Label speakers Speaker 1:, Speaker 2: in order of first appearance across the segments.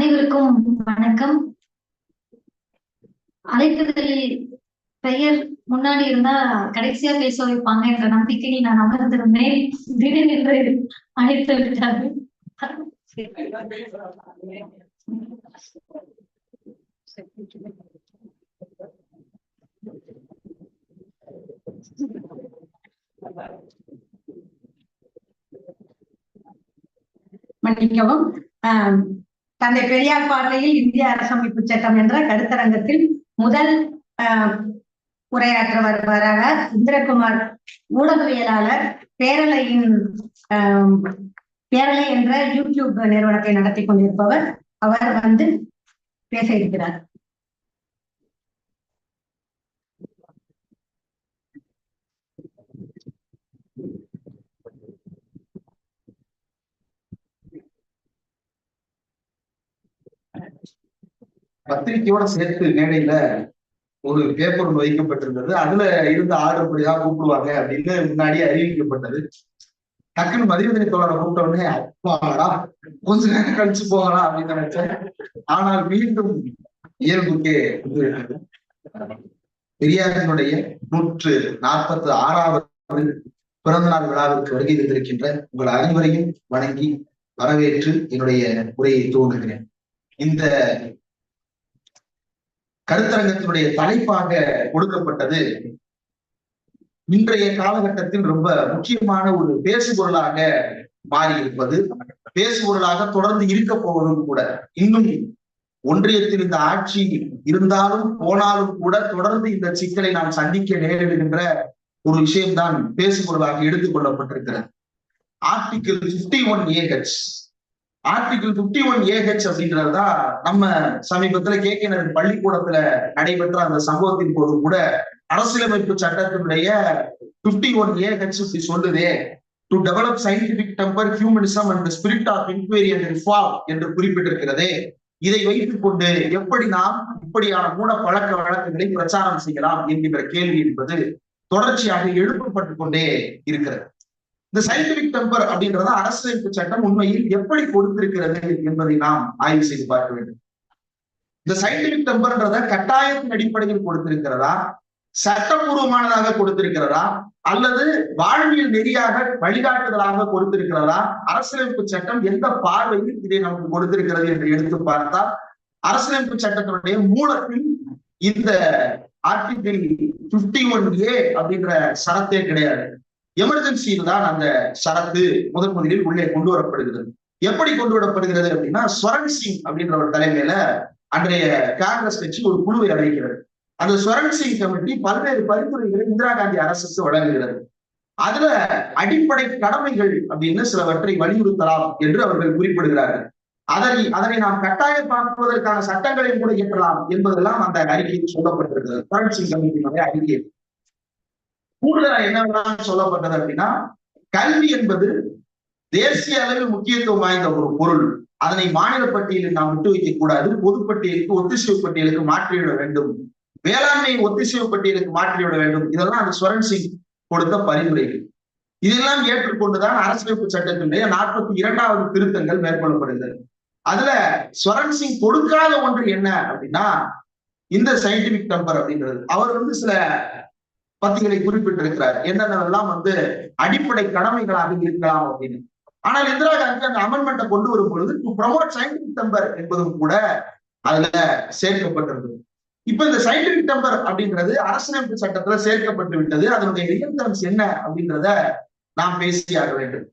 Speaker 1: அனைவருக்கும் வணக்கம். அழைப்புதலில் பெயர் முன்னாடி இருந்தா கடைசியா பேச வைப்பாங்க என்ற நம்பிக்கையில் நான் அமர்ந்திருந்தேன். திடீரென்று அழைத்து விட்டாரு
Speaker 2: மன்னிக்கவும். தந்தை பெரியார் பார்வையில் இந்திய அரசமைப்பு சட்டம் என்ற கருத்தரங்கத்தில் முதல் ஆஹ் உரையாற்ற வருவாராக இந்திரகுமார். ஊடகவியலாளர் பேரலையின் பேரலை என்ற யூடியூப் நிறுவனத்தை நடத்தி கொண்டிருப்பவர். அவர் வந்து பேச இருக்கிறார்.
Speaker 3: பத்திரிக்கையோட சேர்த்து மேடையில ஒரு பேப்பர் ஒன்று வைக்கப்பட்டிருந்தது. அதுல இருந்து ஆறு படிதான் கூப்பிடுவாங்க அப்படின்னு முன்னாடியே அறிவிக்கப்பட்டது. டக்குன்னு மதிவதனை தோழரை கூப்பிட்ட உடனே அப்பாடா கொஞ்ச நேரம் கழிச்சு போகலாம் அப்படின்னு நினைச்சேன். ஆனால் மீண்டும் இயல்புக்கே பெரியாரினுடைய நூற்று நாற்பத்தி ஆறாவது பிறந்த நாள் விழாவிற்கு வருகை தந்திருக்கின்ற உங்கள் அனைவரையும் வணங்கி வரவேற்று என்னுடைய உரையை துவங்குகிறேன். இந்த கருத்தரங்கத்தினுடைய தலைப்பாக கொடுக்கப்பட்டது இன்றைய காலகட்டத்தில் ரொம்ப முக்கியமான ஒரு பேசுபொருளாக மாறி இருப்பது பேசுபொருளாக தொடர்ந்து இருக்க போவதும் கூட இன்னும் ஒன்றியத்தில் இந்த ஆட்சி இருந்தாலும் போனாலும் கூட தொடர்ந்து இந்த சிக்கலை நாம் சந்திக்க நேரிடுகின்ற ஒரு விஷயம்தான் பேசுபொருளாக எடுத்துக் கொள்ளப்பட்டிருக்கிறது. Article fifty one A H article fifty one A H அப்படின்றதுதான் நம்ம சமீபத்துல கே கே நகர் பள்ளிக்கூடத்துல நடைபெற்ற அந்த சம்பவத்தின் போது கூட அரசியலமைப்பு சட்டத்தினுடைய பிப்டி ஒன் ஏஹெச் இப்படி சொல்லுது. To develop scientific temper humanism and spirit of inquiry and reform என்று குறிப்பிட்டிருக்கிறது. இதை வைத்துக் கொண்டு எப்படி நாம் இப்படியான மூட பழக்க வழக்கங்களை பிரச்சாரம் செய்யலாம் என்கின்ற கேள்வி என்பது தொடர்ச்சியாக எழுப்பப்பட்டு கொண்டே இருக்கிறது. இந்த சயின்டிபிக் டெம்பர் அப்படின்றத அரசியலமைப்பு சட்டம் உண்மையில் எப்படி கொடுத்திருக்கிறது என்பதை நாம் ஆய்வு செய்து பார்க்க வேண்டும். இந்த சயின்டிபிக் டெம்பர்ன்றத கட்டாயத்தின் அடிப்படையில் கொடுத்திருக்கிறதா? சட்டபூர்வமானதாக கொடுத்திருக்கிறதா? அல்லது வாழ்வியல் நெறியாக வழிகாட்டுதலாக கொடுத்திருக்கிறதா? அரசியலமைப்பு சட்டம் எந்த பார்வையில் இதை நமக்கு கொடுத்திருக்கிறது என்று எடுத்து பார்த்தால் அரசியலமைப்பு சட்டத்தினுடைய மூலத்தில் இந்த ஆர்டிகிள் பிப்டி ஒன் ஏ அப்படின்ற சரத்தே கிடையாது. எமர்ஜென்சியில் தான் அந்த சரத்து முதன் முதலில் உள்ளே கொண்டு வரப்படுகிறது. எப்படி கொண்டு வரப்படுகிறது அப்படின்னா ஸ்வரன் சிங் அப்படின்ற ஒரு தலைமையில அன்றைய காங்கிரஸ் கட்சி ஒரு குழுவை அமைக்கிறது அந்த ஸ்வரன் சிங் கமிட்டி பல்வேறு பரிந்துரைகளை இந்திரா காந்தி அரசுக்கு வழங்குகிறது. அதுல அடிப்படை கடமைகள் அப்படின்னு சிலவற்றை வலியுறுத்தலாம் என்று அவர்கள் குறிப்பிடுகிறார்கள். அதனை அதனை நாம் கட்டாயமாக்குவதற்கான சட்டங்களை கூட இயற்றலாம் என்பதெல்லாம் அந்த அறிக்கையில் சொல்லப்பட்டிருக்கிறது. ஸ்வரன் சிங் கமிட்டியினுடைய அறிக்கை கூடுதலா என்னவெல்லாம் சொல்லப்பட்டது அப்படின்னா கல்வி என்பது தேசிய அளவில் முக்கியத்துவம் வாய்ந்த ஒரு பொருள். அதனை மாநில பட்டியலில் நாம் விட்டு வைக்க கூடாது. பொதுப்பட்டியலுக்கு ஒத்திசைவு பட்டியலுக்கு மாற்றிவிட வேண்டும். வேளாண்மை ஒத்திசைவு பட்டியலுக்கு மாற்றிவிட வேண்டும். இதெல்லாம் அந்த ஸ்வரன் சிங் கொடுத்த பரிந்துரைகள். இதெல்லாம் ஏற்றுக்கொண்டுதான் அரசியலமைப்பு சட்டத்தினுடைய நாற்பத்தி இரண்டாவது திருத்தங்கள் மேற்கொள்ளப்படுகிறது. அதுல ஸ்வரன் சிங் கொடுக்காத ஒன்று என்ன அப்படின்னா இந்த சயின்டிபிக் டெம்பர் அப்படின்றது. அவர் வந்து சில பத்திகளை குறிப்பிட்டிருக்கிறார். என்னென்னலாம் வந்து அடிப்படை கடமைகளாக இருக்கலாம் அப்படின்னு. ஆனால் இந்திரா காந்தி அந்த அமெண்ட்மெண்ட்டை கொண்டு வரும் பொழுது டு ப்ரொமோட் சயின்டிபிக் டெம்பர் என்பதும் கூட அதுல சேர்க்கப்பட்டிருந்தது. இப்ப இந்த சயின்டிபிக் டெம்பர் அப்படின்றது அரசியலமைப்பு சட்டத்துல சேர்க்கப்பட்டு விட்டது. அதனுடைய ரியல் என்ன அப்படின்றத நாம் பேசியாக வேண்டும்.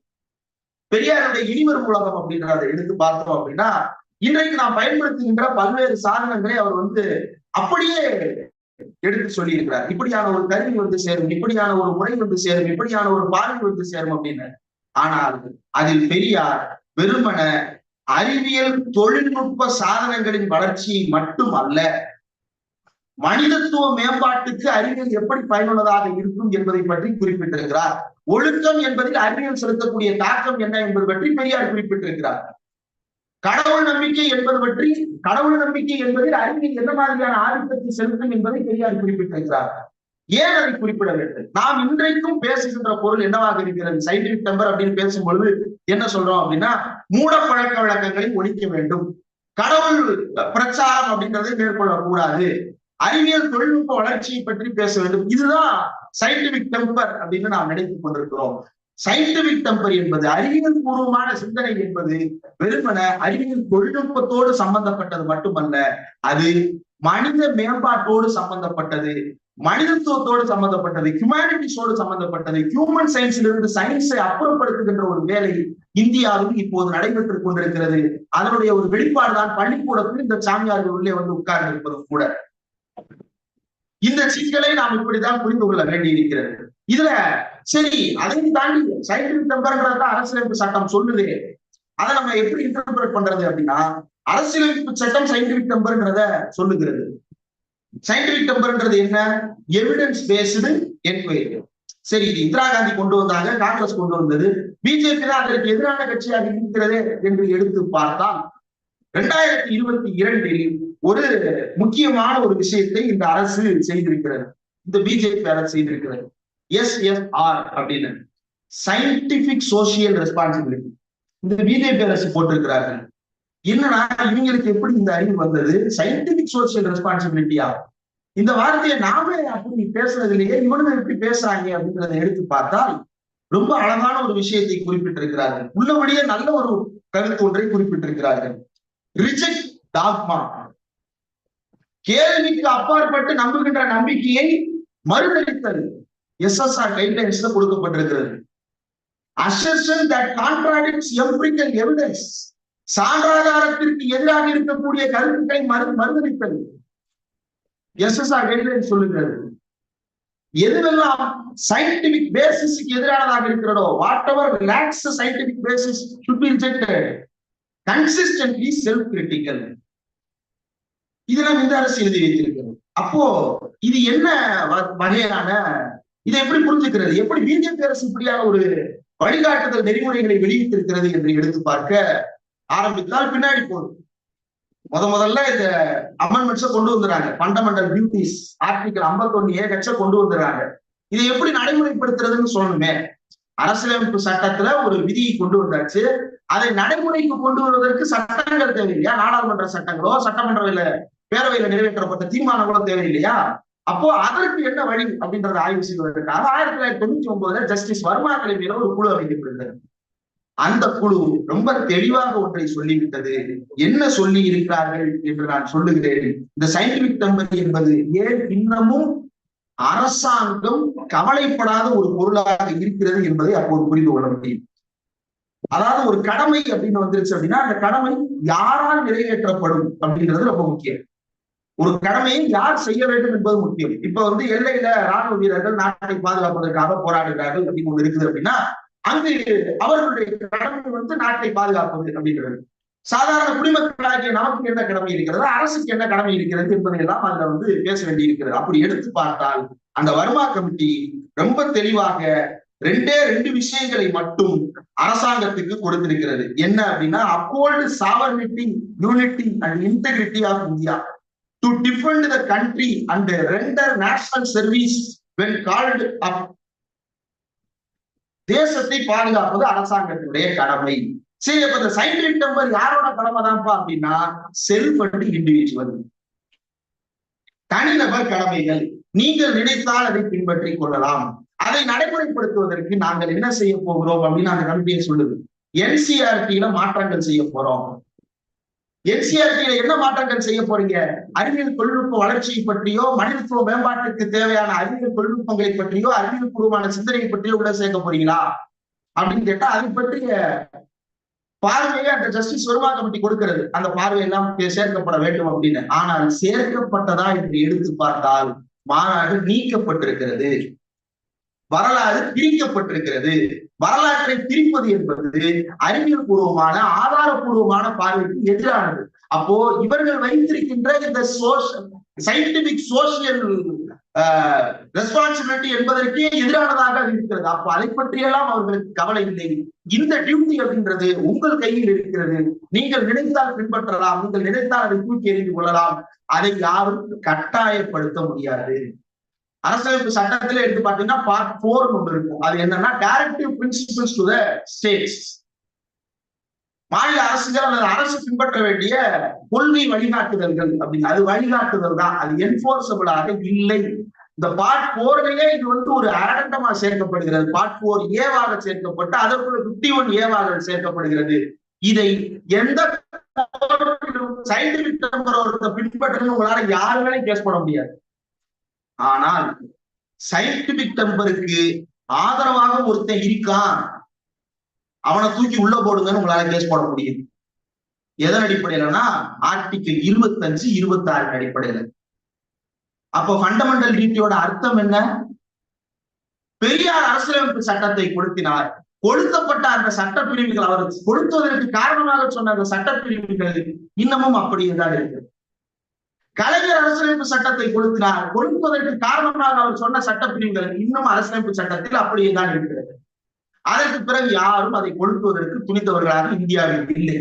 Speaker 3: பெரியாருடைய இனிவரும் உலகம் அப்படின்றத எடுத்து பார்த்தோம் அப்படின்னா இன்றைக்கு நாம் பயன்படுத்துகின்ற பல்வேறு சாதனங்களை அவர் வந்து அப்படியே எடுத்து சொல்லி இருக்கிறார் இப்படியான ஒரு கருவி வந்து சேரும் இப்படியான ஒரு முறை வந்து சேரும் இப்படியான ஒரு பார்வை வந்து சேரும் அப்படின்னு ஆனால் அதில் பெரியார் வெறுமன அறிவியல் தொழில்நுட்ப சாதனங்களின் வளர்ச்சியை மட்டும் அல்ல மனிதத்துவ மேம்பாட்டுக்கு அறிவியல் எப்படி பயனுள்ளதாக இருக்கும் என்பதை பற்றி குறிப்பிட்டிருக்கிறார். ஒழுக்கம் என்பதில் அறிவியல் செலுத்தக்கூடிய தாக்கம் என்ன என்பது பற்றி பெரியார் குறிப்பிட்டிருக்கிறார். கடவுள் நம்பிக்கை என்பது பற்றி கடவுள் நம்பிக்கை என்பதில் அறிவியல் எந்த மாதிரியான ஆதிக்கத்தை செலுத்தும் என்பதை பெரியார் குறிப்பிட்டிருக்கிறார். ஏன் அதை குறிப்பிட வேண்டும்? நாம் இன்றைக்கும் பேசுகின்ற பொருள் என்னவாக இருக்கிறது? சயின்டிபிக் டெம்பர் அப்படின்னு பேசும் பொழுது என்ன சொல்றோம் அப்படின்னா மூட பழக்க வழக்கங்களை ஒழிக்க வேண்டும். கடவுள் பிரச்சாரம் அப்படின்றதை மேற்கொள்ளக்கூடாது. அறிவியல் தொழில்நுட்ப வளர்ச்சியை பற்றி பேச வேண்டும். இதுதான் சயின்டிபிக் டெம்பர் அப்படின்னு நாம் நினைத்துக் கொண்டிருக்கிறோம். சயின்டிபிக் டெம்பர் என்பது அறிவியல் பூர்வமான சிந்தனை என்பது வெறுமன அறிவியல் தொழில்நுட்பத்தோடு சம்பந்தப்பட்டது மட்டுமல்ல அது மனித மேம்பாட்டோடு சம்பந்தப்பட்டது மனிதத்துவத்தோடு சம்பந்தப்பட்டது ஹியூமானிட்டிஸோடு சம்பந்தப்பட்டது ஹியூமன் சயின்ஸிலிருந்து சயின்ஸை அப்புறப்படுத்துகின்ற ஒரு வேலை இந்தியாவில் இப்போது நடைபெற்றுக் கொண்டிருக்கிறது. அதனுடைய ஒரு வெளிப்பாடு தான் பள்ளிக்கூடத்தில் இந்த சாமியார்கள் உள்ளே வந்து உட்கார்ந்து இருப்பதும் கூட. இந்த சிக்கலை நாம் இப்படிதான் புரிந்து கொள்ள வேண்டி இருக்கிறது இதுல சரி அதையும் தாண்டி சயின்டிபிக் டெம்பர்ன்றத அரசியலமைப்பு சட்டம் சொல்லுது. அதை நம்ம எப்படி இன்டர்பிரட் பண்றது அப்படின்னா அரசியலமைப்பு சட்டம் சயின்டிபிக் டெம்பர்ன்றத சொல்லுகிறது. சயின்டிபிக் டெம்பர்ன்றது என்ன? எவிடன்ஸ் பேஸ்டு என்கொயரி சரி இது இந்திரா காந்தி கொண்டு வந்தாங்க காங்கிரஸ் கொண்டு வந்தது. பிஜேபி தான் அதற்கு எதிரான கட்சியாக இருக்கிறது என்று எடுத்து பார்த்தால் இரண்டாயிரத்தி இருபத்தி இரண்டில் ஒரு முக்கியமான ஒரு விஷயத்தை இந்த அரசு செய்திருக்கிறது. இந்த பிஜேபி அரசு செய்திருக்கிறது. எஸ்எஃப்ஆர் அப்படின்னு சயின்டிபிக் சோசியல் ரெஸ்பான்சிபிலிட்டி இந்த பிஜேபி அரசு போட்டிருக்கிறார்கள். என்னன்னா இவங்களுக்கு எப்படி இந்த அறிவு வந்தது? சயின்டிபிக் சோசியல் ரெஸ்பான்சிபிலிட்டியா இந்த வார்த்தையை நாமே அப்படி பேசுறது இல்லையே இவனுங்க எப்படி பேசுறாங்க அப்படின்றத எடுத்து பார்த்தால் ரொம்ப அழகான ஒரு விஷயத்தை குறிப்பிட்டிருக்கிறார்கள். உள்ளபடியே நல்ல ஒரு கருத்து ஒன்றை குறிப்பிட்டிருக்கிறார்கள். Reject dogma. கேள்விக்கு அப்பாற்பட்டு நம்புகின்ற நம்பிக்கையை மறுதளித்தல். எஸ்எஸ்ஆர் கைட்லைன்ஸ்ல கொடுக்கப்பட்டிருக்கிறது. Assertion that contradicts empirical evidence சான்றாதாரத்திற்கு எதிராக இருக்கக்கூடிய கருத்துக்களை மறு மறுதளித்தல் எஸ்எஸ்ஆர் கைட்லைன் சொல்லுகிறது. எதுவெல்லாம் சயின்டிபிக் பேசிஸ்க்கு எதிரானதாக இருக்கிறதோ whatever relax scientific basis should be rejected consistently self critical இதெல்லாம் இந்த அரசு எழுதி வைத்திருக்கிறது அப்போ இது என்ன வகையான இதை எப்படி புரிஞ்சுக்கிறது? எப்படி பிஜேபி அரசு இப்படியான ஒரு வழிகாட்டுதல் நெறிமுறைகளை வெளியிட்டிருக்கிறது என்று எடுத்து பார்க்க ஆரம்பித்தால் பின்னாடி போதும். முத முதல்ல இந்த அமெண்ட்மெண்ட்ஸை கொண்டு வந்துறாங்க ஃபண்டமெண்டல் டியூட்டிஸ் ஆர்டிகல் 51 ஏ கொண்டு வந்துடுறாங்க. இதை எப்படி நடைமுறைப்படுத்துறதுன்னு சொல்லணுமே. அரசியலமைப்பு சட்டத்துல ஒரு விதியை கொண்டு வந்தாச்சு. அதை நடைமுறைக்கு கொண்டு வருவதற்கு சட்டங்கள் தேவையில்லையா? நாடாளுமன்ற சட்டங்களோ சட்டமன்றவில பேரவையில நிறைவேற்றப்பட்ட தீர்மானங்களோ தேவையில்லையா? அப்போ அதற்கு என்ன வழி அப்படின்றத ஆய்வு செய்வதற்காக ஆயிரத்தி தொள்ளாயிரத்தி தொண்ணூத்தி ஒன்பதுல ஜஸ்டிஸ் வர்மா தலைமையில ஒரு குழு அமைக்கப்படுகிறது அந்த குழு ரொம்ப தெளிவாக ஒன்றை சொல்லிவிட்டது. என்ன சொல்லி இருக்கிறார்கள் என்று நான் சொல்லுகிறேன். இந்த சயின்டிபிக் தம்பதி என்பது ஏன் இன்னமும் அரசாங்கம் கவலைப்படாத ஒரு பொருளாக இருக்கிறது என்பதை அப்போது புரிந்து கொள்ள முடியும். அதாவது ஒரு கடமை அப்படின்னு வந்துருச்சு அப்படின்னா அந்த கடமை யாரால் நிறைவேற்றப்படும் அப்படின்றது ரொம்ப முக்கியம். ஒரு கடமையை யார் செய்ய வேண்டும் என்பது முக்கியம். இப்ப வந்து எல்லையில ராணுவ வீரர்கள் நாட்டை பாதுகாப்பதற்காக போராடுகிறார்கள் அப்படின்னு ஒண்ணு இருக்குது அப்படின்னா அங்கு அவர்களுடைய கடமை வந்து நாட்டை பாதுகாப்பது அப்படிங்கிறது. சாதாரண குடிமக்களாகிய நமக்கு என்ன கடமை இருக்கிறது அரசுக்கு என்ன கடமை இருக்கிறது என்பதை எல்லாம் அதுல வந்து பேச வேண்டி இருக்கிறது அப்படி எடுத்து பார்த்தால் அந்த வர்மா கமிட்டி ரொம்ப தெளிவாக ரெண்டே ரெண்டு விஷயங்களை மட்டும் அரசாங்கத்துக்கு கொடுத்திருக்கிறது. என்ன அப்படின்னா uphold sovereignty unity and integrity of India to defend the country and render national service when called up தேசத்தை பாதுகாப்பது அரசாங்கத்தினுடைய கடமை. சரி அப்ப இந்த சயின்டிபிக் டெம்பர் யாரோட கடமை தான்ப்பா அப்படின்னா செல்ஃப் அண்ட் இண்டிவிஜுவல் தனிநபர் கடமைகள். நீங்கள் நினைத்தால் அதை பின்பற்றிக் கொள்ளலாம். அதை நடைமுறைப்படுத்துவதற்கு நாங்கள் என்ன செய்ய போகிறோம் அப்படின்னு அந்த கமிட்டியை சொல்லுது. என்சிஆர்டியில மாற்றங்கள் செய்ய போறோம். என்சிஆர்டியில என்ன மாற்றங்கள் செய்ய போறீங்க? அறிவியல் தொழில்நுட்ப வளர்ச்சியை பற்றியோ மனிதத்துவ மேம்பாட்டுக்கு தேவையான அறிவியல் தொழில்நுட்பங்களை பற்றியோ அறிவியல் பூர்வமான சிந்தனையை பற்றியோ கூட சேர்க்க போறீங்களா? அப்படின்னு கேட்டா அது பற்றிய பார்வையை அந்த ஜஸ்டிஸ் வருமா கமிட்டி கொடுக்கிறது. அந்த பார்வை எல்லாம் சேர்க்கப்பட வேண்டும் அப்படின்னு. ஆனால் சேர்க்கப்பட்டதா என்று எடுத்து பார்த்தால் மாறாக நீக்கப்பட்டிருக்கிறது. வரலாறு பிரிக்கப்பட்டிருக்கிறது. வரலாற்றை பிரிப்பது என்பது அறிவியல் பூர்வமான ஆதாரபூர்வமான பார்வைக்கு எதிரானது. அப்போ இவர்கள் வைத்திருக்கின்ற இந்த சோஷியல் சயின்டிபிக் சோசியல் ரெஸ்பான்சிபிலிட்டி என்பதற்கே எதிரானதாக இருக்கிறது. அப்போ அதை பற்றியெல்லாம் அவர்களுக்கு கவலை இல்லை. இந்த டியூட்டி அப்படின்றது உங்கள் கையில் இருக்கிறது. நீங்கள் நினைத்தால் பின்பற்றலாம். நீங்கள் நினைத்தால் அதை தூக்கி எறிந்து கொள்ளலாம். அதை யாரும் கட்டாயப்படுத்த முடியாது. அரசமைப்பு சட்டத்திலே எடுத்து பார்த்தீங்கன்னா பார்ட் போர் ஒன்று இருக்கும். அது என்னன்னா directive principles to the states மாநில அரசு அரசுகள் அல்லது அரசு பின்பற்ற வேண்டிய கொள்கை வழிகாட்டுதல்கள் அப்படின்னு. அது வழிகாட்டுதல் தான். அது என்போர்சபிளாக இல்லை. இந்த பார்ட் போர்லயே இது வந்து ஒரு அரண்டமா சேர்க்கப்படுகிறது. பார்ட் போர் ஏவாக சேர்க்கப்பட்டு அதற்குள்ள பிப்டி ஒன் ஏவாக சேர்க்கப்படுகிறது. இதை எந்த சயின்டிபிக் ஒருத்தர் உங்களால யாருமே கேஸ் பண்ண முடியாது. ஆனால் சயின்டிபிக் டெம்பருக்கு ஆதரவாக ஒருத்தன் இருக்கான் அவனை தூக்கி உள்ள போடுங்கன்னு உங்களால கேஸ் போட முடியும் எதன் அடிப்படையிலனா ஆர்டிகிள் இருபத்தஞ்சு இருபத்தி ஆறு அடிப்படையில. அப்போ ஃபண்டமெண்டல் டியூட்டியோட அர்த்தம் என்ன? பெரியார் அரசியலமைப்பு சட்டத்தை கொடுத்தினார் கொளுத்தப்பட்ட அந்த சட்ட பிரிவுகள் அவர் கொளுத்துவதற்கு காரணமாக சொன்ன அந்த சட்டப்பிரிவுகள் இன்னமும் அப்படியே தான் இருக்கு. கலைஞர் அரசியலமைப்பு சட்டத்தை கொடுக்கிறார் கொடுப்பதற்கு காரணமாக அவர் சொன்ன சட்ட பிரிவுகள் இன்னும் அரசியலமைப்பு சட்டத்தில் அப்படியே தான் இருக்கிறது. அதற்கு பிறகு யாரும் அதை கொளுத்துவதற்கு துணிந்தவர்களாக இந்தியாவில் இல்லை.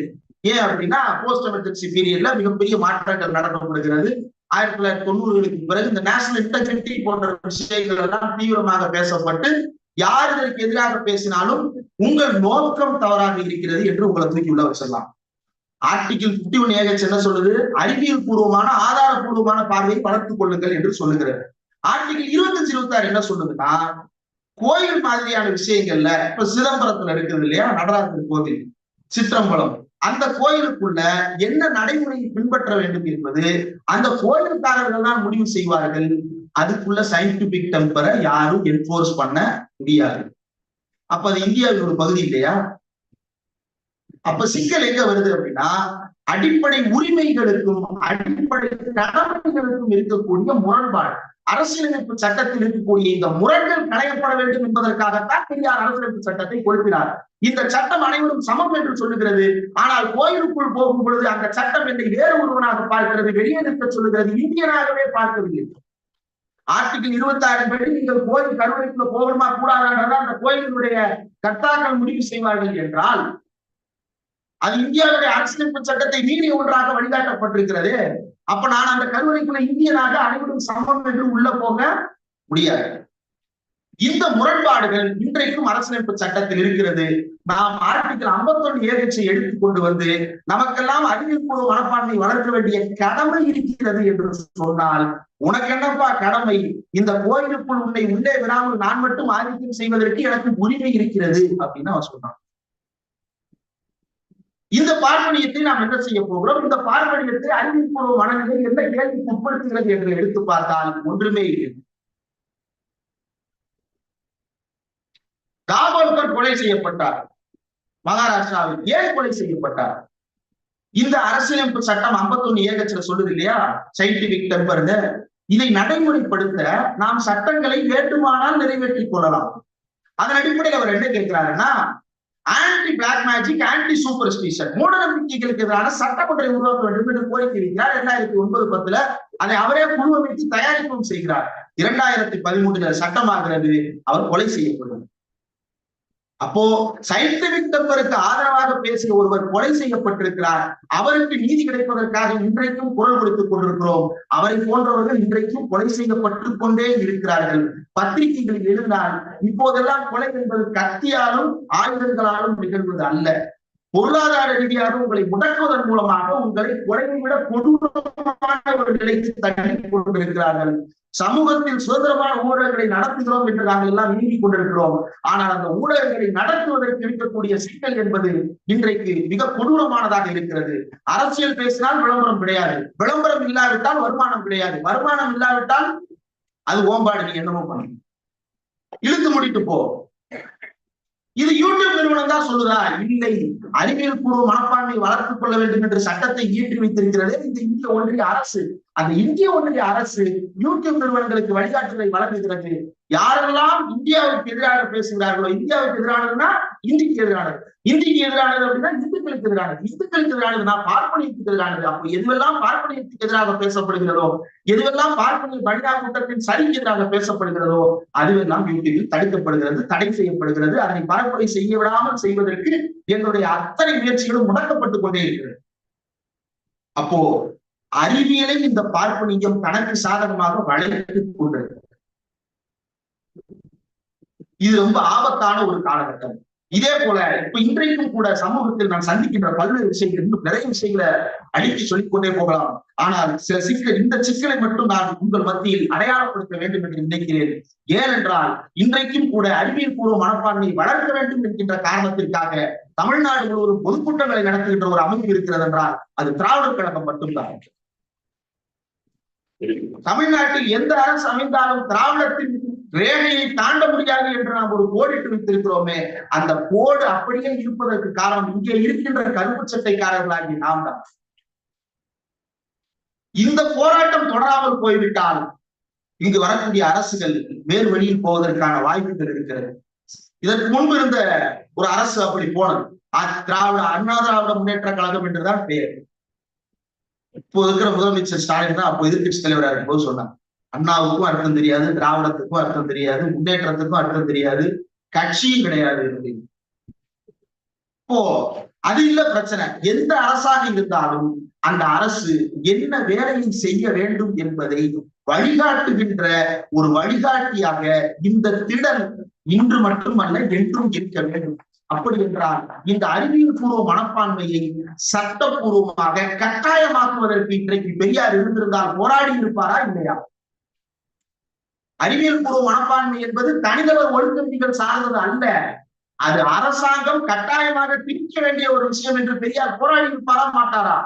Speaker 3: ஏன் அப்படின்னா போஸ்ட் எமர்ஜென்சி பீரியட்ல மிகப்பெரிய மாற்றங்கள் நடக்கப்படுகிறது. ஆயிரத்தி தொள்ளாயிரத்தி தொண்ணூறுகளுக்கு பிறகு இந்த நேஷனல் இன்டெகிரிட்டி போன்ற விஷயங்கள் எல்லாம் தீவிரமாக பேசப்பட்டு யார் இதற்கு எதிராக பேசினாலும் உங்கள் நோக்கம் தவறாக இருக்கிறது என்று உங்களை தூக்கி உள்ள வச்சிடலாம். ஆர்டிகிள் பிப்டி ஒன் ஏகச் என்ன சொல்லுது அறிவியல் பூர்வமான ஆதாரபூர்வமான பார்வையை வளர்த்துக் கொள்ளுங்கள் என்று சொல்லுகிறது. ஆர்டிகிள் இருபத்தஞ்சு இருபத்தி ஆறு என்ன சொல்லுதுன்னா கோயில் மாதிரியான விஷயங்கள்ல இப்ப சிதம்பரத்துல இருக்குது இல்லையா? நடராஜர் கோவில் சிற்றம்பலம். அந்த கோயிலுக்குள்ள என்ன நடைமுறையை பின்பற்ற வேண்டும் என்பது அந்த கோயிலுக்காரர்கள் தான் முடிவு செய்வார்கள். அதுக்குள்ள சயின்டிபிக் டெம்பரை யாரும் என்போர்ஸ் பண்ண முடியாது. அப்ப அது இந்தியாவின் ஒரு பகுதி இல்லையா? அப்ப சிக்கல் எங்க வருது அப்படின்னா அடிப்படை உரிமைகளுக்கும் அடிப்படை கடமைகளுக்கும் இருக்கக்கூடிய முரண்பாடு. அரசியலமைப்பு சட்டத்தில் இருக்கக்கூடிய இந்த முரண்கள் களையப்பட வேண்டும் என்பதற்காகத்தான் பெரியார் அரசியலமைப்பு சட்டத்தை கொடுக்கிறார் இந்த சட்டம் அனைவரும் சமம் என்று சொல்லுகிறது. ஆனால் கோயிலுக்குள் போகும் பொழுது அந்த சட்டம் என்னை வேறு ஒருவனாக பார்க்கிறது வெளியே நிற்க சொல்லுகிறது இந்தியனாகவே பார்க்கவில்லை. ஆர்டிகிள் இருபத்தி ஆறு படி நீங்கள் கோயில் கருவறைக்குள்ள போகணுமா கூடாதான்றதை அந்த கோயிலினுடைய கர்த்தாக்கள் முடிவு செய்வார்கள் என்றால் அது இந்தியாவுடைய அரசியலமைப்பு சட்டத்தை மீறி ஒன்றாக வழிகாட்டப்பட்டிருக்கிறது. அப்ப நான் அந்த கருவறைக்குள்ள இந்தியனாக அனைவரும் சமம் என்று உள்ள போக முடியாது. இந்த முரண்பாடுகள் இன்றைக்கும் அரசியலமைப்பு சட்டத்தில் இருக்கிறது. நாம் ஆர்டிகிள் ஐம்பத்தொன்னு ஏகச்சை எடுத்துக் கொண்டு வந்து நமக்கெல்லாம் அறிவியல்பூர்வ மனப்பான்மை வளர்க்க வேண்டிய கடமை இருக்கிறது என்று சொன்னால் உனக்கு என்னப்பா கடமை? இந்த கோயிலுக்குள் உன்னை உள்ளே விடாமல் நான் மட்டும் ஆதிக்கம் செய்வதற்கு எனக்கு உரிமை இருக்கிறது அப்படின்னு அவன் சொன்னான். இந்த பார்ப்பனியத்தை நாம் என்ன செய்ய போகிறோம்? இந்த பார்ப்பனியத்தை அறிவிப்பூர்வ மனநிலை எந்த கேள்விக்கு உட்படுத்துகிறது என்று எடுத்து பார்த்தால் ஒன்றுமே இல்லை. தாபோல்கர் கொலை செய்யப்பட்டார். மகாராஷ்டிராவில் ஏன் கொலை செய்யப்பட்டார்? இந்த அரசியலமைப்பு சட்டம் ஐம்பத்தொன்னு ஏகச்சில சொல்லுது இல்லையா? சயின்டிபிக் டெம்பர்னு இதை நடைமுறைப்படுத்த நாம் சட்டங்களை வேண்டுமானால் நிறைவேற்றிக் கொள்ளலாம். அதன் அடிப்படையில் அவர் என்ன கேட்கிறாருன்னா anti black magic anti superstition மூட நம்பிக்கைகளுக்கு எதிரான சட்டமன்றை உருவாக்க வேண்டும் என்று கோரிக்கை வைக்கிறார். இரண்டாயிரத்தி ஒன்பது பத்துல அதை அவரே குழு அமைத்து தயாரிப்பும் செய்கிறார். இரண்டாயிரத்தி பதிமூன்றுல சட்டமாகிறது அவர் கொலை செய்யப்படும் அப்போ சயின்டிபிக் டெம்பருக்கு ஆதரவாக பேசிய ஒருவர் கொலை செய்யப்பட்டிருக்கிறார். அவருக்கு நீதி கிடைப்பதற்காக இன்றைக்கும் குரல் கொடுத்துக் கொண்டிருக்கிறோம். அவரை போன்றவர்கள் இன்றைக்கும் கொலை செய்யப்பட்டு கொண்டே இருக்கிறார்கள். பத்திரிகைகள் எழுந்தால் இப்போதெல்லாம் கொலை என்பது கத்தியாலும் ஆயுதங்களாலும் நிகழ்வது அல்ல. பொருளாதார ரீதியாக உங்களை முடக்குவதன் மூலமாக உங்களை கொலையை விட கொடூரமான ஒரு நிலைக்கு தள்ளி கொண்டிருக்கிறார்கள். சமூகத்தில் சுதந்திரமான ஊடகங்களை நடத்துகிறோம் என்று நாங்கள் எல்லாம் நீங்கி கொண்டிருக்கிறோம். ஆனால் அந்த ஊடகங்களை நடத்துவதற்கு இருக்கக்கூடிய சிக்கல் என்பது இன்றைக்கு மிக கொடூரமானதாக இருக்கிறது. அரசியல் பேசினால் விளம்பரம் கிடையாது. விளம்பரம் இல்லாவிட்டால் வருமானம் கிடையாது. வருமானம் இல்லாவிட்டால் அது ஓம்பாடு நீ என்னமோ பண்ணு இழுத்து முடிட்டு போ. இது யூடியூப் நிறுவனம் தான் சொல்லுதா? இல்லை. அறிவியல் பூர்வ மனப்பான்மை வளர்த்துக் கொள்ள வேண்டும் என்று சட்டத்தை இயற்றி வைத்திருக்கிறது இந்த இந்திய ஒன்றிய அரசு. அந்த இந்திய ஒன்றிய அரசு யூடியூப் நிறுவனங்களுக்கு வழிகாட்டுதலை வழங்குகிறது. யாரெல்லாம் இந்தியாவுக்கு எதிராக பேசுகிறார்களோ இந்தியாவுக்கு எதிரானதுன்னா இந்திக்கு எதிரானது. இந்திக்கு எதிரானது அப்படின்னா இந்துக்களுக்கு எதிரானது. இந்துக்களுக்கு எதிரானதுன்னா பார்ப்பனியத்துக்கு எதிரானது. அப்போ எதுவெல்லாம் பார்ப்பனியத்துக்கு எதிராக பேசப்படுகிறதோ எதுவெல்லாம் பார்ப்பனிய மனிதா கூட்டத்தின் சரிக்கு எதிராக பேசப்படுகிறதோ அதுவெல்லாம் யூடியூபில் தடுக்கப்படுகிறது தடை செய்யப்படுகிறது. அதனை பரப்புரை செய்ய விடாமல் செய்வதற்கு எங்களுடைய அத்தனை முயற்சிகளும் முடக்கப்பட்டுக் கொண்டே இருக்கிறது. அப்போ அறிவியலை இந்த பார்ப்பனியம் தனக்கு சாதகமாக வளைத்துக் கொண்டிருக்கிறது. இது ரொம்ப ஆபத்தான ஒரு காலகட்டம். இதே போல இப்ப இன்றைக்கும் கூட சமூகத்தில் நான் சந்திக்கின்ற பல்வேறு விஷயங்கள் இன்னும் நிறைய விஷயங்களை அடித்து சொல்லிக் கொண்டே போகலாம். ஆனால் சில சிக்கல் இந்த சிக்கலை மட்டும் நான் உங்கள் மத்தியில் அடையாளப்படுத்த வேண்டும் என்று நினைக்கிறேன். ஏனென்றால் இன்றைக்கும் கூட அறிவியல் பூர்வ மனப்பான்மையை வளர்க்க வேண்டும் என்கின்ற காரணத்திற்காக தமிழ்நாடு முழுவதும் பொதுக்கூட்டங்களை நடத்துகின்ற ஒரு அமைப்பு இருக்கிறது என்றால் அது திராவிடர் கழகம் மட்டும்தான். தமிழ்நாட்டில் எந்த அரசு அமைந்தாலும் திராவிடத்தின் ரேகையை தாண்ட முடியாது என்று நாம் ஒரு கோடிட்டு வைத்திருக்கிறோமே அந்த கோடு அப்படியே இருப்பதற்கு காரணம் இங்கே இருக்கின்ற கருப்பு சட்டைக்காரர்களாகி நாம் தான். இந்த போராட்டம் தொடராமல் போய்விட்டால் இங்கு வரக்கூடிய அரசுகள் வேறு வழியில் போவதற்கான வாய்ப்புகள் இருக்கிறது. இதற்கு முன்பு இருந்த ஒரு அரசு அப்படி போனது. திராவிட அண்ணா திராவிட முன்னேற்ற கழகம் என்றுதான் பெயர். இப்போ இருக்கிற முதலமைச்சர் ஸ்டாலின் தான் அப்போ எதிர்கட்சி தலைவராக இருக்கும்போது சொன்னாங்க அண்ணாவுக்கும் அர்த்தம் தெரியாது திராவிடத்துக்கும் அர்த்தம் தெரியாது முன்னேற்றத்துக்கும் அர்த்தம் தெரியாது கட்சியும் கிடையாது அப்படின்னு. இப்போ அது இல்ல பிரச்சனை. எந்த அரசாக இருந்தாலும் அந்த அரசு என்ன வேலையை செய்ய வேண்டும் என்பதை வழிகாட்டுகின்ற ஒரு வழிகாட்டியாக இந்த திடல் இன்று மட்டுமல்ல என்றும் இருக்க வேண்டும். அப்படி என்றால் இந்த அறிவியல் பூர்வ மனப்பான்மையை சட்டப்பூர்வமாக கட்டாயமாக்குவதற்கு இன்றைக்கு பெரியார் இருந்திருந்தால் போராடி இருப்பாரா இல்லையா? அறிவியல் பூர்வ மனப்பான்மை என்பது தனிநபர் ஒழுக்கவிதிகள் சார்ந்தது அல்ல. அது அரசாங்கம் கட்டாயமாக திணிக்க வேண்டிய ஒரு விஷயம் என்று பெரியார் போராடி இருப்பாரா மாட்டாரா?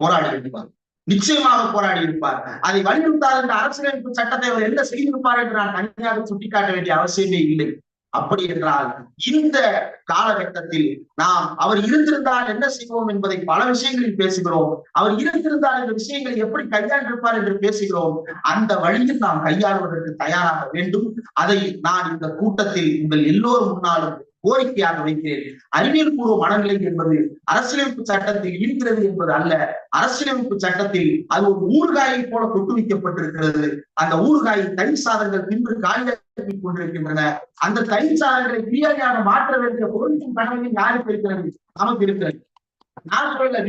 Speaker 3: போராடி இருப்பார். நிச்சயமாக போராடி இருப்பார். அதை வலியுறுத்தாத இந்த அரசியலமைப்பு சட்டத்தை அவர் என்ன செய்திருப்பார் என்று நான் தனியாக சுட்டிக்காட்ட வேண்டிய அவசியமே இல்லை. அப்படி என்றால் இந்த காலகட்டத்தில் நாம் அவர் இருந்திருந்தால் என்ன செய்வோம் என்பதை பல விஷயங்களில் பேசுகிறோம். அவர் இருந்திருந்தால் இந்த விஷயங்களை எப்படி கையாண்டிருப்பார் என்று பேசுகிறோம். அந்த வழியில் நாம் கையாளுவதற்கு தயாராக வேண்டும். அதை நான் இந்த கூட்டத்தில் உங்கள் எல்லோரும் முன்னாலும் கோரிக்கையாக வைக்கிறேன். அறிவியல் பூர்வ மனநிலை என்பது அரசியலமைப்பு சட்டத்தில் இருக்கிறது என்பது அல்ல. அரசியலமைப்பு சட்டத்தில் அது ஒரு ஊறுகாயை போல கொட்டு வைக்கப்பட்டிருக்கிறது. அந்த ஊறுகாயை தயிர் சாதங்கள் பின்பு காலியாக்கி கொண்டிருக்கின்றன. அந்த தயிர் சாதங்களை பிரியாணியாக மாற்ற வேண்டிய பொருளின் கடமையும் யாருக்கு இருக்கிறது? நமக்கு இருக்கிறது. நான் சொல்லல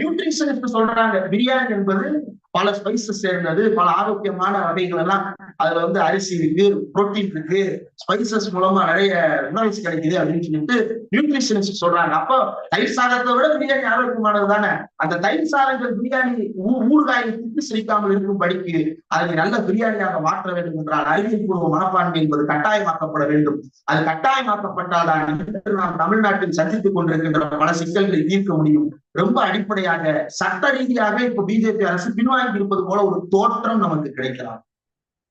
Speaker 3: சொல்றாங்க. பிரியாணி என்பது பல ஸ்பைசஸ் சேர்ந்தது பல ஆரோக்கியமான வகைகள் எல்லாம் அதுல வந்து அரிசி இருக்கு புரோட்டீன் இருக்கு ஸ்பைசஸ் மூலமா நிறைய உணர்ச்சி கிடைக்குது அப்படின்னு சொல்லிட்டு நியூட்ரிஷனிஸ்ட் சொல்றாங்க. அப்போ தயிர் சாதத்தை விட பிரியாணி ஆரோக்கியமானது தானே? அந்த தயிர் சாதங்கள் பிரியாணி ஊ- திட்டு சிரிக்காமல் இருக்கும்படிக்கு அதை நல்ல பிரியாணியாக மாற்ற வேண்டும் என்றால் அறிவியல் பூர்வ மனப்பான்மை என்பது கட்டாயமாக்கப்பட வேண்டும். அது கட்டாயமாக்கப்பட்டால் தான் நாம் தமிழ்நாட்டில் சந்தித்துக் கொண்டிருக்கின்ற பல சிக்கல்களை தீர்க்க முடியும். ரொம்ப அடிப்படையாக சட்ட ரீதியாக இப்ப பிஜேபி அரசு பின்வாங்கி இருப்பது போல ஒரு தோற்றம் நமக்கு கிடைக்கலாம்.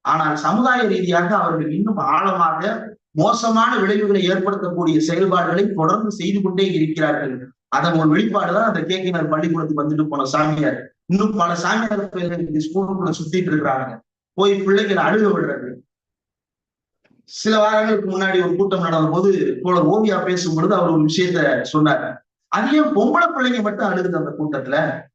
Speaker 3: ஆனால் சமுதாய ரீதியாக அவர்கள் இன்னும் ஆழமாக மோசமான விளைவுகளை ஏற்படுத்தக்கூடிய செயல்பாடுகளை தொடர்ந்து செய்து கொண்டே இருக்கிறார்கள். அதன் ஒரு வெளிப்பாடுதான் அந்த கேக்கினர் பள்ளிக்கூடத்துக்கு வந்துட்டு போன சாமியார். இன்னும் பல சாமியார் பேர்கள் ஸ்கூலுக்குள்ள சுத்திட்டு இருக்கிறாங்க. போய் பிள்ளைகளை அழுக விடுறது. சில வாரங்களுக்கு முன்னாடி ஒரு கூட்டம் நடந்த போது போல ஓவியா பேசும் பொழுது அவர் ஒரு விஷயத்த சொன்னார். அது ஏன் பொம்பளை பிள்ளைங்க மட்டும் அழுகுது அந்த கூட்டத்துல?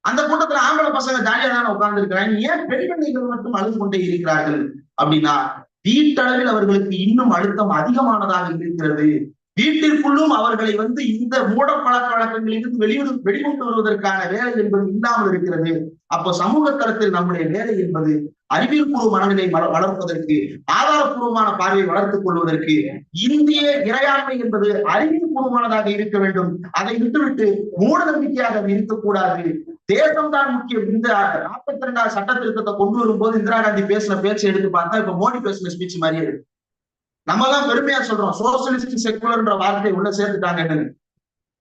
Speaker 3: அந்த கூட்டத்துல ஆம்பளை பசங்க ஜாலியா தானே உட்கார்ந்து இருக்கிறாங்க ஏன் பெண் பிள்ளைகள் மட்டும் அழுது கொண்டே இருக்கிறார்கள்? அப்படின்னா வீட்டளவில் அவர்களுக்கு இன்னும் அழுத்தம் அதிகமானதாக இருக்கிறது. வீட்டிற்குள்ளும் அவர்களை வந்து இந்த மூட பழக்க வழக்கங்களிலிருந்து வெளியிடு வெளிக்கொண்டு வருவதற்கான வேலை என்பது இல்லாமல் இருக்கிறது. அப்போ சமூக தரத்தில் நம்முடைய வேலை என்பது அறிவியல் பூர்வ மனநிலை வள- வளர்ப்பதற்கு ஆதாரப்பூர்வமான பார்வையை வளர்த்துக் கொள்வதற்கு இந்திய இறையாண்மை என்பது அறிவியல் பூர்வமானதாக இருக்க வேண்டும். அதை விட்டுவிட்டு மூட நம்பிக்கையாக இருக்கக்கூடாது. தேசம்தான் முக்கியம். இந்த நாற்பத்தி ரெண்டாவது சட்ட திருத்தத்தை கொண்டு வரும்போது இந்திரா காந்தி பேசின பேச்சு எடுத்து பார்த்தா இப்ப மோடி பேசின ஸ்பீச் மாதிரியே இருக்கு. நம்ம எல்லாம் பெருமையா சொல்றோம். சோசியலிஸ்ட் செக்குலர்ன்ற வார்த்தை உள்ள சேர்த்துட்டாங்கன்னு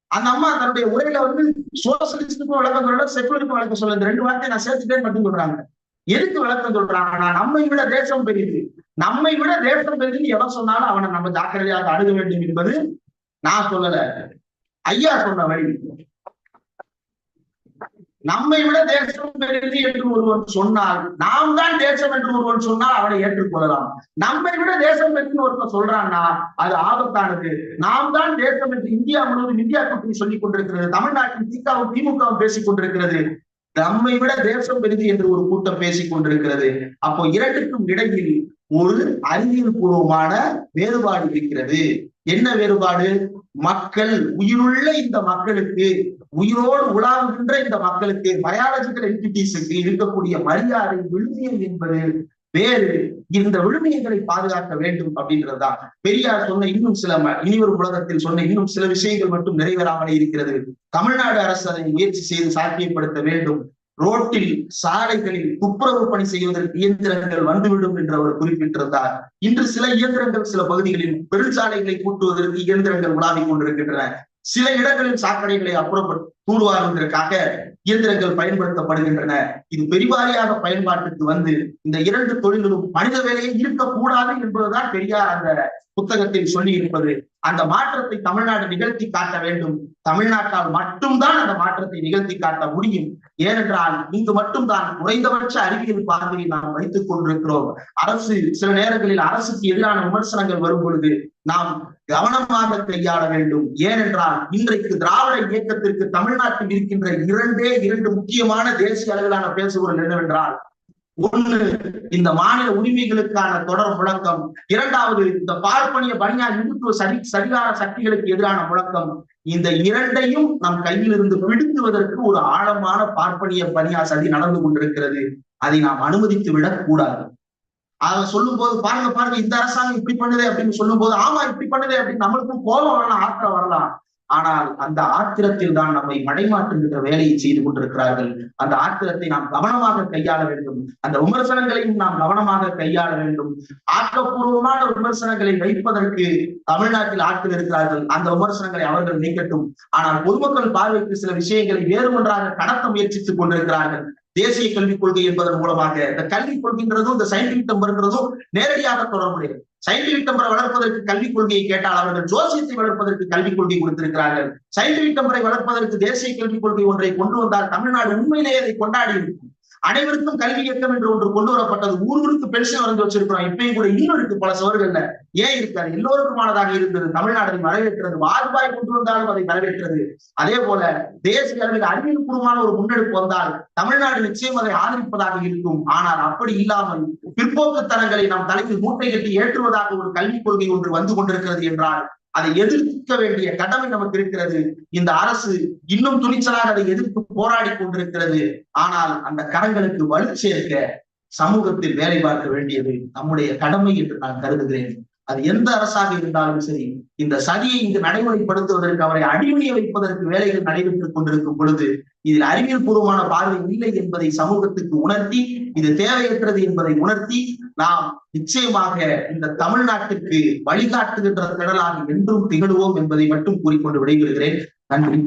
Speaker 3: அந்த அம்மா தன்னுடைய உரையில வந்து சோசியலிஸ்டுக்கும் விளக்கம் சொல்ல செக்குலருக்கும் விளக்கம் சொல்ல இந்த ரெண்டு வார்த்தையை நான் சேர்த்துட்டேன்னு மட்டும் சொல்றாங்க. எதுக்கு விளக்கம் சொல்றாங்கன்னா நம்மை விட தேசம் பெரியது. நம்மை விட தேசம் பெரியது எவன் சொன்னாலும் அவனை நம்ம ஜாக்கிரதையாக அணுக வேண்டும் என்பது நான் சொல்லல. ஐயா சொன்ன வழி நம்மை விட தேசம் பெரியது என்று ஒருவன் சொன்னால் நாம் தான் தேசம் என்று ஒருவன் சொன்னால் அவனை ஏற்றுக்கொள்ளலாம். நம்மை விட தேசம் பெரியது ஒருவன் சொல்றான்னா அது ஆபத்தானது. நாம் தான் தேசம் என்று இந்தியா முழுவதும் இந்தியா கூட்டணி சொல்லிக் கொண்டிருக்கிறது. தமிழ்நாட்டில் திகாவும் திமுகவும் பேசிக் கொண்டிருக்கிறது. நம்மை விட தேசம் பெரிது என்று ஒரு கூட்டம் பேசிக் கொண்டிருக்கிறது. அப்போ இரண்டுக்கும் இடையில் ஒரு அறிவியல் பூர்வமான வேறுபாடு இருக்கிறது. என்ன வேறுபாடு? மக்கள் உயிருள்ள இந்த மக்களுக்கு உயிரோடு உலாவுகின்ற இந்த மக்களுக்கு பயாலஜிக்கல் என்டிட்டிஸுக்கு இருக்கக்கூடிய மரியாதை விழுமியம் என்பது வேறு. இந்த விழுமியங்களை பாதுகாக்க வேண்டும் அப்படின்றதுதான். பெரியார் சொன்ன இன்னும் சில இனிவரும் உலகத்தில் சொன்ன இன்னும் சில விஷயங்கள் மட்டும் நிறைவேறாமலே இருக்கிறது. தமிழ்நாடு அரசு அதை முயற்சி செய்து சாத்தியப்படுத்த வேண்டும். ரோட்டில் சாலைகளில் துப்புரவு பணி செய்வதற்கு இயந்திரங்கள் வந்துவிடும் என்று அவர் குறிப்பிட்டிருந்தார். இன்று சில இயந்திரங்கள் சில பகுதிகளில் பெருஞ்சாலைகளை கூட்டுவதற்கு இயந்திரங்கள் உலாவிக் கொண்டிருக்கின்றன. சில இடங்களில் சாக்கடைகளை அப்புறப்பட்டு தூர்வாருவதற்காக இயந்திரங்கள் பயன்படுத்தப்படுகின்றன. இது பெரிவாரியாக பயன்பாட்டுக்கு வந்து இந்த இரண்டு தொழில்களும் மனித வேலையை இருக்கக்கூடாது என்பதுதான் பெரியார் அந்த புத்தகத்தில் சொல்லி இருப்பது அந்த மாற்றத்தை தமிழ்நாடு நிகழ்த்தி காட்ட வேண்டும். தமிழ்நாட்டால் மட்டும்தான் அந்த மாற்றத்தை நிகழ்த்தி காட்ட முடியும். ஏனென்றால் இங்கு மட்டும்தான் குறைந்தபட்ச அறிவியல் பார்வையை நாம் வைத்துக் கொண்டிருக்கிறோம். அரசு சில நேரங்களில் அரசுக்கு எதிரான விமர்சனங்கள் வரும் பொழுது நாம் கவனமாக கையாள வேண்டும். ஏனென்றால் இன்றைக்கு திராவிட இயக்கத்திற்கு தமிழ்நாட்டில் இருக்கின்ற இரண்டே இரண்டு முக்கியமான தேசிய அளவிலான பேசுபொருள் என்னவென்றால் ஒன்று இந்த மாநில உரிமைகளுக்கான தொடர் முழக்கம். இரண்டாவது இந்த பார்ப்பனிய பனியா இந்துத்துவ சரி சரிகார சக்திகளுக்கு எதிரான முழக்கம். இந்த இரண்டையும் நம் கையிலிருந்து பிடுங்குவதற்கு ஒரு ஆழமான பார்ப்பனிய பனியா சதி நடந்து கொண்டிருக்கிறது. அதை நாம் அனுமதித்து விடக் கூடாது அதை சொல்லும் போது பாருங்க பாருங்க இந்த அரசாங்கம் இப்படி பண்ணுதே அப்படின்னு சொல்லும் போது ஆமா இப்படி பண்ணுதே அப்படின்னு நம்மளுக்கும் கோபம் வரலாம் ஆற்ற வரலாம். ஆனால் அந்த ஆத்திரத்தில் தான் நம்மை மடைமாற்றுகின்ற வேலையை செய்து கொண்டிருக்கிறார்கள். அந்த ஆத்திரத்தை நாம் கவனமாக கையாள வேண்டும். அந்த விமர்சனங்களையும் நாம் கவனமாக கையாள வேண்டும். ஆக்கப்பூர்வமான விமர்சனங்களை வைப்பதற்கு தமிழ்நாட்டில் ஆட்கள் இருக்கிறார்கள். அந்த விமர்சனங்களை அவர்கள் நீக்கட்டும். ஆனால் பொதுமக்கள் பார்வைக்கு சில விஷயங்களை வேறு ஒன்றாக கடத்த முயற்சித்துக் கொண்டிருக்கிறார்கள். தேசிய கல்விக் கொள்கை என்பதன் மூலமாக இந்த கல்விக் கொள்கின்றதும் இந்த சயின்டிபிக் நம்பர்ன்றதும் நேரடியாக தொடர்புடையது. சயின்டிபிக் டெம்பரை வளர்ப்பதற்கு கல்விக் கொள்கையை கேட்டால் அவர்கள் ஜோசியத்தை வளர்ப்பதற்கு கல்விக் கொள்கை கொடுத்திருக்கிறார்கள். சயின்டிபிக் டெம்பரை வளர்ப்பதற்கு தேசிய கல்விக் கொள்கை ஒன்றை கொண்டு வந்தால் தமிழ்நாடு உண்மையிலேயே அதை கொண்டாடி இருக்கும். அனைவருக்கும் கல்வி இயக்கம் என்று ஒன்று கொண்டு வரப்பட்டது. ஊருக்கு பென்ஷன் வரைஞ்சு வச்சிருக்கிறோம். இப்பயும் கூட இன்னும் இருக்கு பல சுவர்கள்ல ஏன் இருக்காது எல்லோருக்குமானதாக இருந்தது. தமிழ்நாடு அதை வரவேற்றது வாஜ்பாய் கொண்டு வந்தாலும் அதை வரவேற்றது. அதே போல தேசிய அளவில் அறிவியல்பூர்வமான ஒரு முன்னெடுப்பு வந்தால் தமிழ்நாடு நிச்சயம் அதை ஆதரிப்பதாக இருக்கும். ஆனால் அப்படி இல்லாமல் பிற்போக்குத்தனங்களை நாம் தலையில் மூட்டை கட்டி ஏற்றுவதாக ஒரு கல்விக் கொள்கை ஒன்று வந்து கொண்டிருக்கிறது என்றால் அதை எதிர்க்க வேண்டிய கடமை நமக்கு இருக்கிறது. இந்த அரசு இன்னும் துணிச்சலாக அதை எதிர்த்து போராடி கொண்டிருக்கிறது. ஆனால் அந்த கரங்களுக்கு வலு சேர்க்க சமூகத்தில் வேலை பார்க்க வேண்டியது நம்முடைய கடமை என்று நான் கருதுகிறேன். அது எந்த அரசாக இருந்தாலும் சரி இந்த சதியை இங்கு நடைமுறைப்படுத்துவதற்கு அவரை அடிமையை வைப்பதற்கு வேலைகள் நடைபெற்றுக் கொண்டிருக்கும் பொழுது இதில் அறிவியல் பூர்வமான பார்வை இல்லை என்பதை சமூகத்துக்கு உணர்த்தி இது தேவையற்றது என்பதை உணர்த்தி நாம் நிச்சயமாக இந்த தமிழ்நாட்டுக்கு வழிகாட்டுகின்ற திடலாக என்றும் திகழ்வோம் என்பதை மட்டும் கூறிக்கொண்டு விடைபெறுகிறேன். நன்றி.